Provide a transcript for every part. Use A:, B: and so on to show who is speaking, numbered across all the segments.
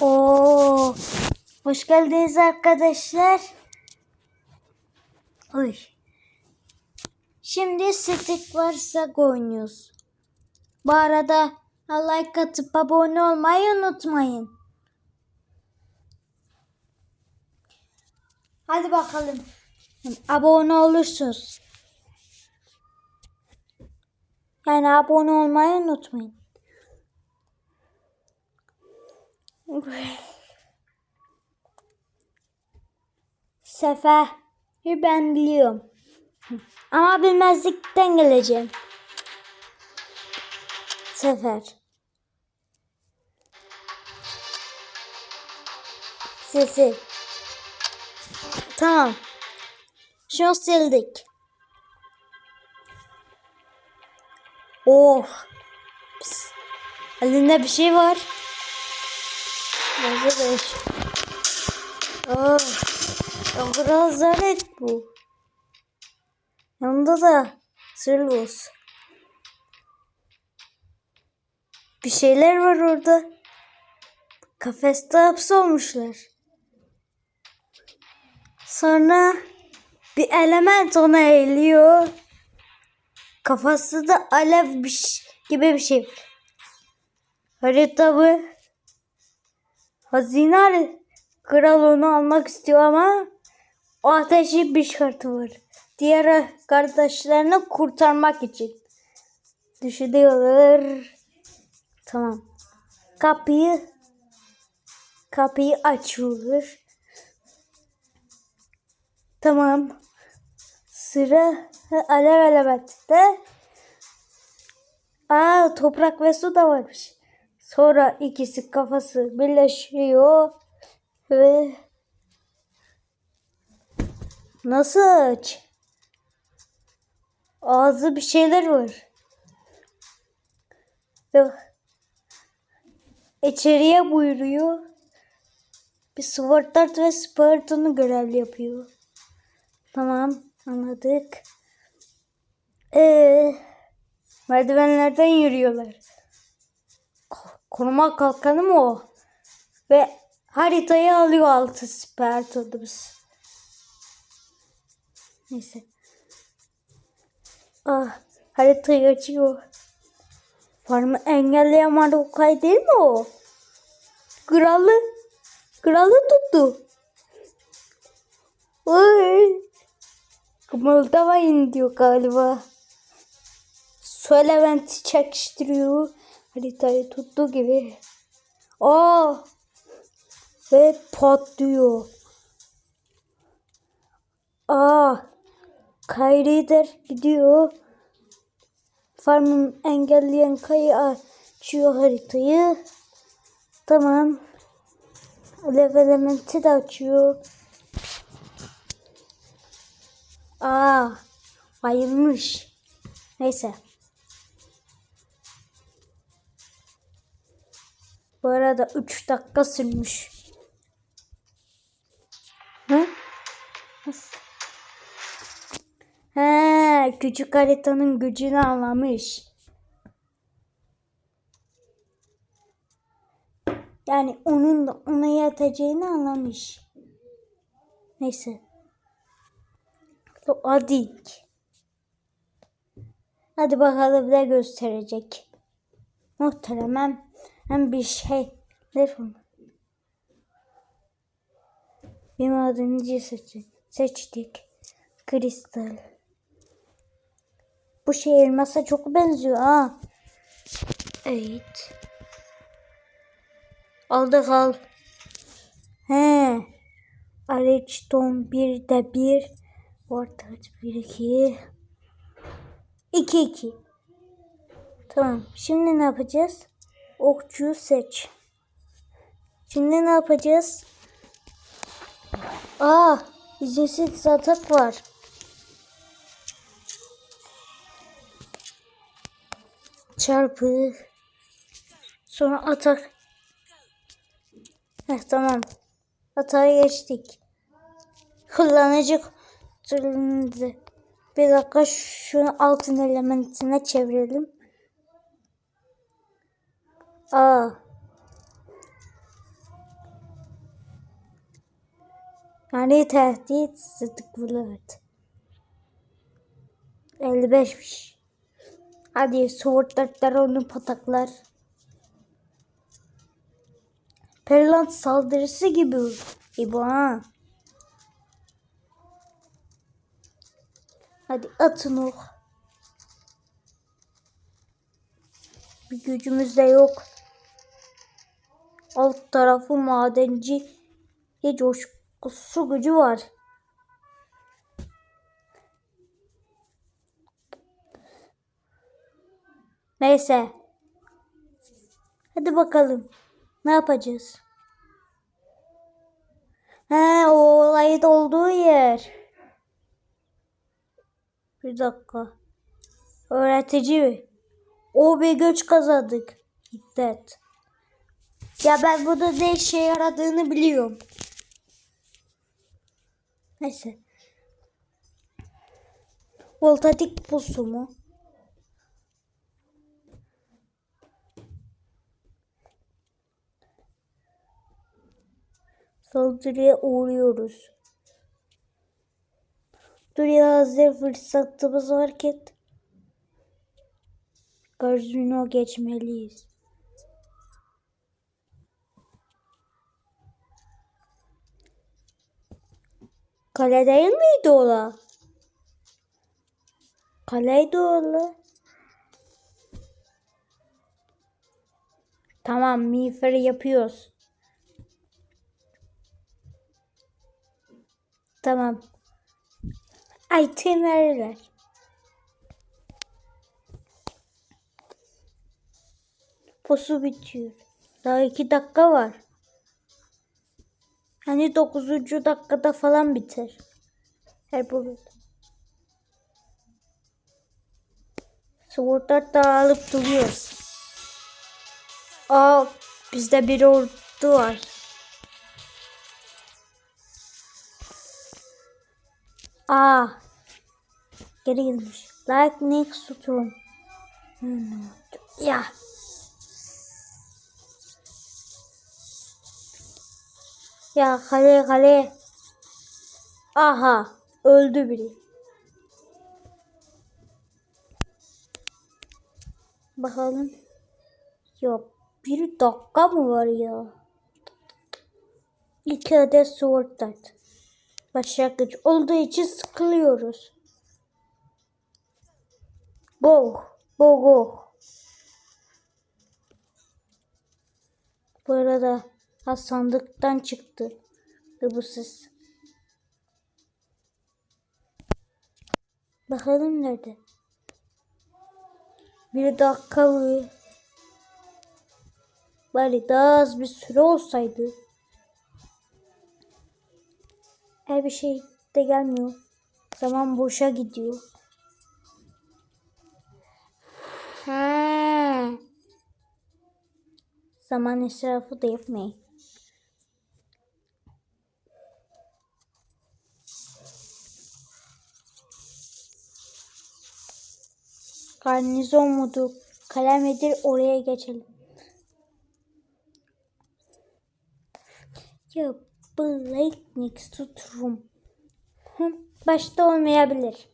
A: Oo, hoş geldiniz arkadaşlar. Oy. Şimdi stick varsa oynuyoruz. Bu arada like atıp abone olmayı unutmayın. Hadi bakalım. Abone olursunuz. Yani abone olmayı unutmayın. Sefer ben biliyorum. Ama bilmezlikten geleceğim. Sefer. Sesi. Tamam. Şunu sildik. Oh. Pis. Elinde bir şey var. Hazır iş. Oh. Kral zaret bu. Yanında da sırlos. Bir şeyler var orada. Kafeste hapsolmuşlar. Sonra bir element ona eğiliyor. Kafası da alev bir gibi bir şey. Harita bu. Hazine kral onu almak istiyor ama o ateşi bir şartı var. Diğer kardeşlerini kurtarmak için. Düşünüyorlar. Tamam. Kapıyı kapıyı açıyorlar. Tamam. Sıra alev elementte. Aa toprak ve su da varmış. Sonra ikisi kafası birleşiyor ve nasıl aç? Ağzı bir şeyler var. Ve içeriye buyuruyor. Bir Spartart ve Spartan'ı görevli yapıyor. Tamam anladık. Ee, merdivenlerden yürüyorlar. Ko- Koruma kalkanı mı o? Ve haritayı alıyor altı Sparta'mız. Neyse. Ah, haritayı açıyor. Farmı engelleyen Marokay değil mi o? Kralı, kralı tuttu. Oy. Kımıldamayın diyor galiba. Su elementi çekiştiriyor. Haritayı tuttuğu gibi. Aa! Ve patlıyor. Aa! Kayrider gidiyor. Farmın engelleyen kayı açıyor haritayı. Tamam. Alev elementi de açıyor. Aa, bayılmış. Neyse. Bu arada 3 dakika sürmüş. Hı? He, küçük haritanın gücünü anlamış. Yani onun da ona yeteceğini anlamış. Neyse. Hadi. Hadi bakalım ne gösterecek. Muhteremem hem bir şey. Ne Bir madenci seçtik. seçtik. Kristal. Bu şey elmasa çok benziyor ha. Evet. Aldık al. He. Arechton bir de bir. Vortex 1 2 2 2 Tamam. Şimdi ne yapacağız? Okçuyu seç. Şimdi ne yapacağız? Aa, izinsiz atak var. Çarpı. Sonra atak. Heh, tamam. Atağa geçtik. Kullanıcı. Bir dakika şunu altın elementine çevirelim. Aa. Yani tehdit sıdıklıevet. 55'miş. Hadi swordlarlar onu pataklar. Periland saldırısı gibi. İbo ha. Hadi atın o. Bir gücümüz de yok. Alt tarafı madenci hiç coşkusu gücü var. Neyse. Hadi bakalım. Ne yapacağız? He o olayın olduğu yer. Bir dakika. Öğretici. O bir güç kazandık. Hiddet. Ya ben burada ne işe yaradığını biliyorum. Neyse. Voltatik pusu mu? Saldırıya uğruyoruz. Dur ya hazır fırsatımız varken Gazino geçmeliyiz. Kale değil miydi ola? Kaleydi ola. Tamam miğferi yapıyoruz. Tamam. Item verirler. Posu bitiyor. Daha iki dakika var. Hani dokuzuncu dakikada falan biter. Her bölüm. Swordlar dağılıp duruyor. Aa bizde bir ordu var. Aa geri gelmiş. Like next storm. Ya. Ya kale kale. Aha öldü biri. Bakalım. Yok bir dakika mı var ya? İki adet sword dart. Başlangıç olduğu için sıkılıyoruz. Go. Go go. Bu arada ha sandıktan çıktı. Ses. Bakalım nerede? Bir dakika mı? Bari daha az bir süre olsaydı. Her bir şey de gelmiyor. Zaman boşa gidiyor. Ha. Zaman israfı da yapmayın. Garnizon modu kalemedir oraya geçelim. Ya Blake next to Başta olmayabilir.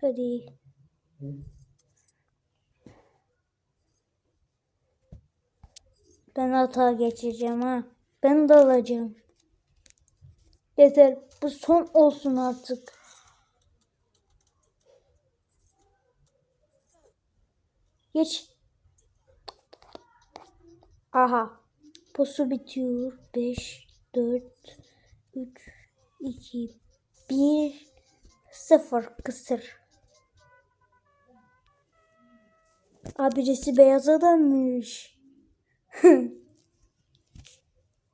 A: Hadi. Ben hata geçeceğim ha. Ben de alacağım. Yeter. Bu son olsun artık. Geç. Aha. Posu bitiyor. 5, 4, 3, 2, 1, 0. Kısır. Abicisi beyaz adammış.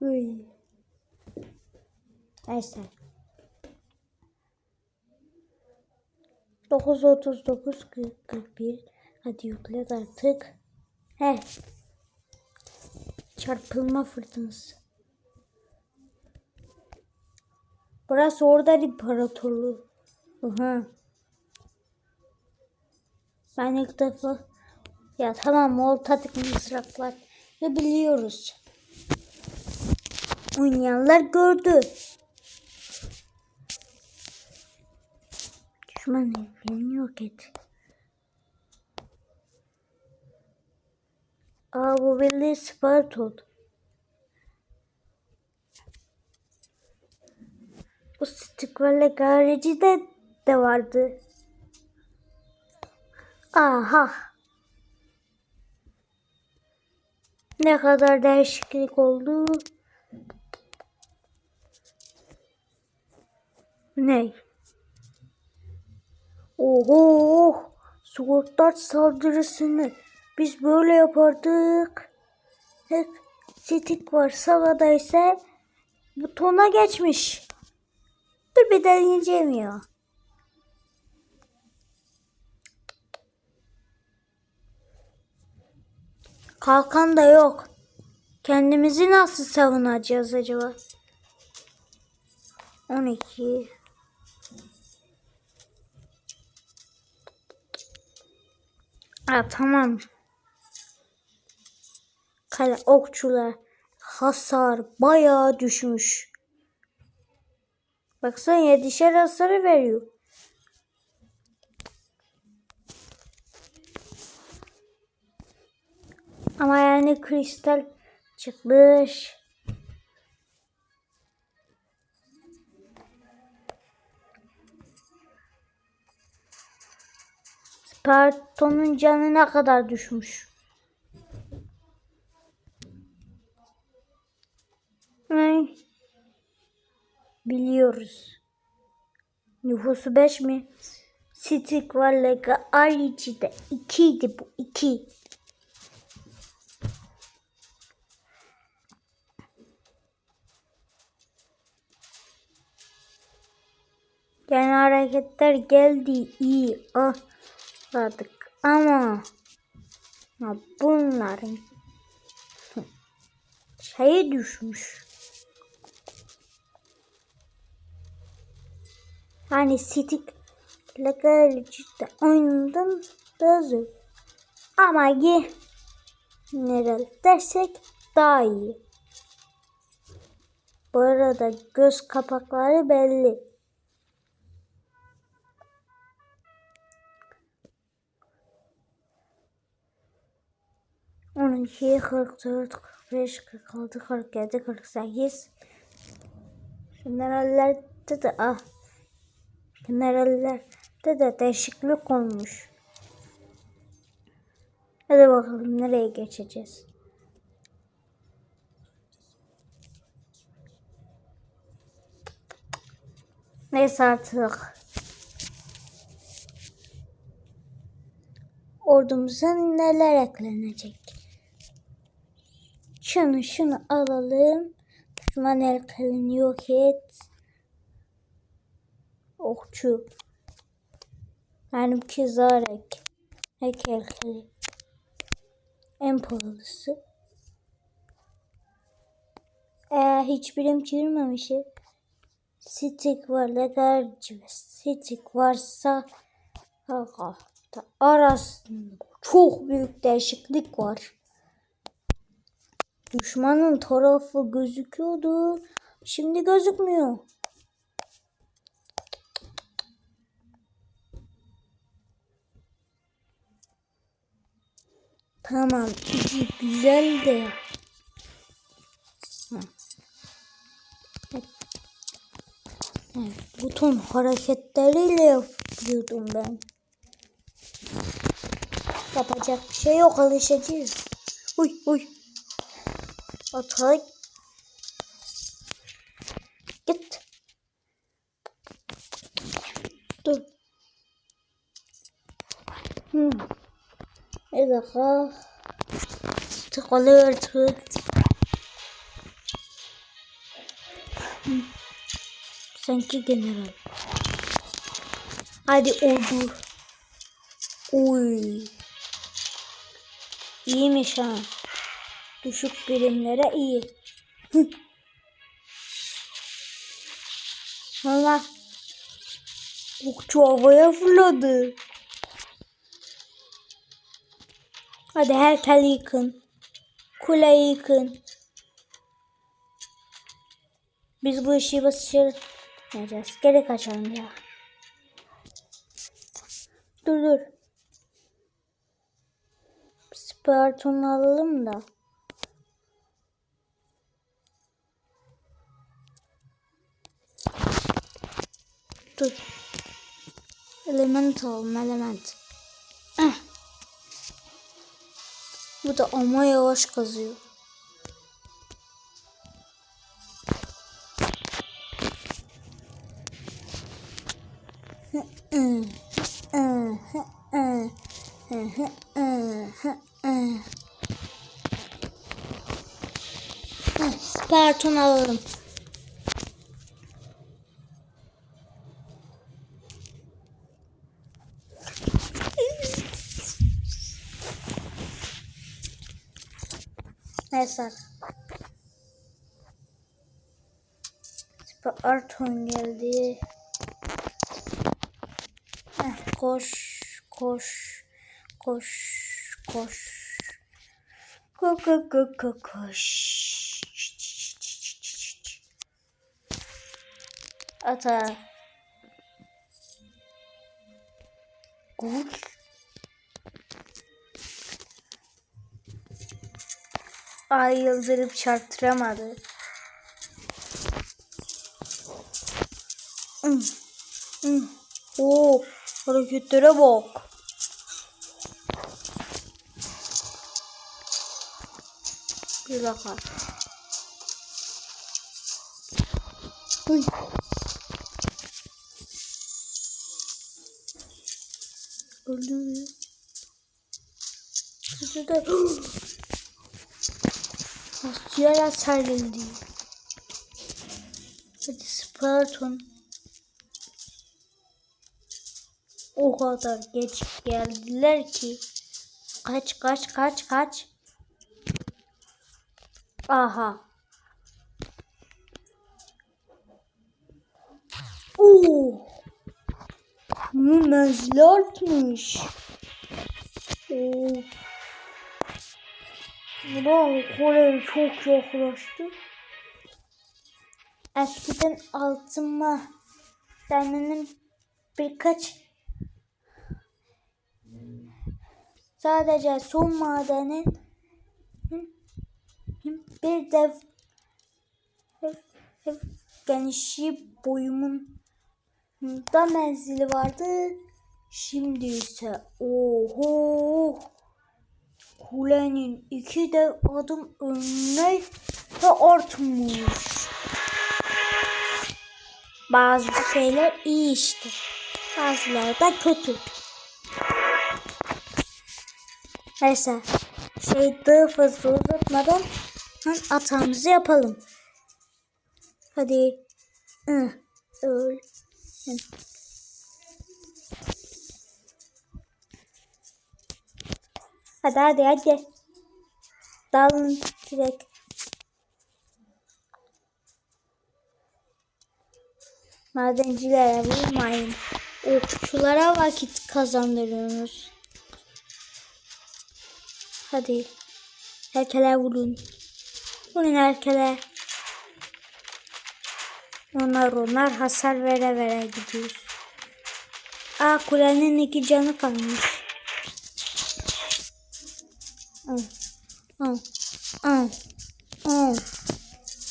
A: Uy. Neyse. 939 40 41 Hadi yüklet artık. He. Çarpılma fırtınası. Burası orada imparatorluğu. Aha. Ben ilk defa ya tamam Moltatik mızraklar ne biliyoruz. oynayanlar gördü. Düşman evlerini yok. Aa bu belli Spartol. Bu stiklerle gareci de, de vardı. Aha. Ne kadar değişiklik oldu. Ne? Oho! Skortlar saldırısını biz böyle yapardık. Hep stick var. Salada ise butona geçmiş. Dur bir deneyeceğim ya. Kalkan da yok. Kendimizi nasıl savunacağız acaba? 12 Ha tamam. Kale okçular hasar bayağı düşmüş. Baksana yedişer hasarı veriyor. Ama yani kristal çıkmış. Sparton'un canı ne kadar düşmüş? Ay. Biliyoruz. Nüfusu 5 mi? Stick var Lega Arici'de 2 idi bu 2. Yani hareketler geldi iyi atladık ama bunların şeyi düşmüş. Stick legal cidden oyundan da zor. Ama ki nerel dersek daha iyi. Bu arada göz kapakları belli. On iki, kırk dört, kırk beş, kırk altı, kırk de ah. Generallerde de değişiklik olmuş. Hadi bakalım nereye geçeceğiz. Neyse artık. Ordumuza neler eklenecek? Şunu şunu alalım. Düşman el kalını yok et. Okçu. Benimki Zarek. Heykel kali. En pahalısı. Ee, hiçbirim çevirmemişim. Stick var, legarci ve stick varsa da arasında çok büyük değişiklik var. Düşmanın tarafı gözüküyordu. Şimdi gözükmüyor. Tamam, iyi, güzel de. Evet. Evet, buton hareketleriyle yapıyordum ben. Yapacak bir şey yok, alışacağız. Uy uy. Atay. Git. Dur. Hmm. Bir dakika. Tıkalıyor tı. Hmm. Sanki general. Hadi oldu. Uy. İyiymiş ha. Düşük birimlere iyi. Valla. Okçu havaya fırladı. Hadi heykeli yıkın. Kuleyi yıkın. Biz bu işi başaracağız. Geri kaçalım ya. Dur dur. Sparton'u alalım da. Dur. Element alalım element. Bu da ama yavaş kazıyor. Sparton geldi. Heh, koş, koş, koş, koş. Ko ko ko ko koş. Ata. Gol. Ay yıldırıp çarptıramadı. Hmm. Hmm. Oo, hareketlere bak. Bir dakika. Uy. Öldü. Şurada. Asya'ya serildi. Hadi Spartan. O kadar geç geldiler ki. Kaç kaç kaç kaç. Aha. Oo. Artmış. Oo. Ulan Kore çok yaklaştı. Eskiden altıma benim birkaç sadece son madenin bir dev genişliği boyumun da menzili vardı. Şimdi ise oho kulenin iki de adım önüne ve artmış. Bazı şeyler iyi işte. Bazıları da kötü. Neyse. Şey daha fazla uzatmadan atağımızı yapalım. Hadi. Öl. Hadi hadi hadi. Dalın direkt. Madencilere vurmayın. Okçulara vakit kazandırıyorsunuz. Hadi. Herkele vurun. Vurun herkele. Onlar onlar hasar vere vere gidiyor. Aa kulenin iki canı kalmış. Al. Al. Al. Al.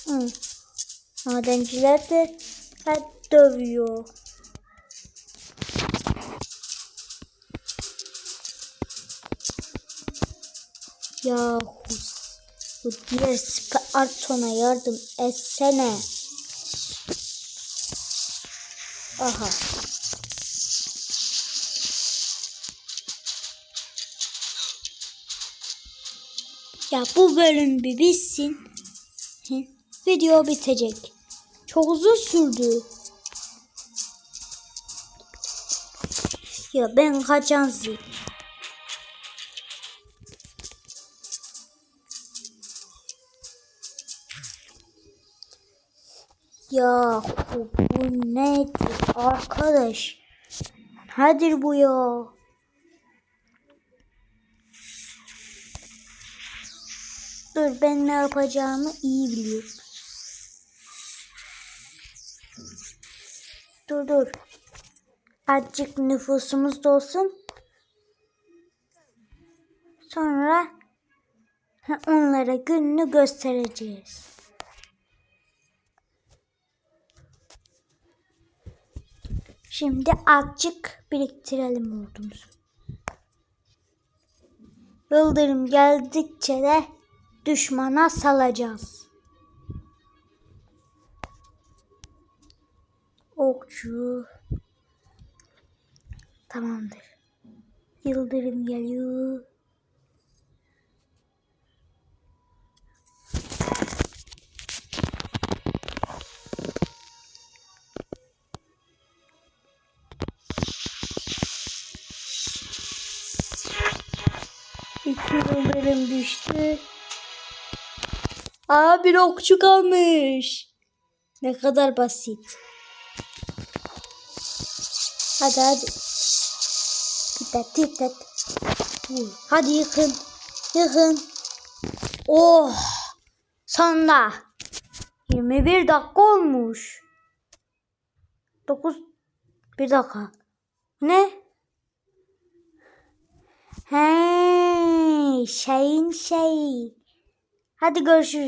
A: Al. Madenciler de dövüyor. Yahu bu diğer Sparton'a yardım etsene. Aha. Ya bu bölüm bir bitsin. Video bitecek. Çok uzun sürdü. Ya ben kaçan Ya bu nedir arkadaş? Nedir bu ya? Dur ben ne yapacağımı iyi biliyorum. Dur dur. Azıcık nüfusumuz da olsun. Sonra onlara gününü göstereceğiz. Şimdi azıcık biriktirelim ordumuzu. Yıldırım geldikçe de düşmana salacağız. Okçu. Tamamdır. Yıldırım geliyor. İki yıldırım düştü. Aa bir okçu kalmış. Ne kadar basit. Hadi hadi. Dikkat dikkat. Hadi yıkın. Yıkın. Oh. Sonunda. 21 dakika olmuş. 9 bir dakika. Ne? Hey, şeyin şey. Hadi görüşürüz.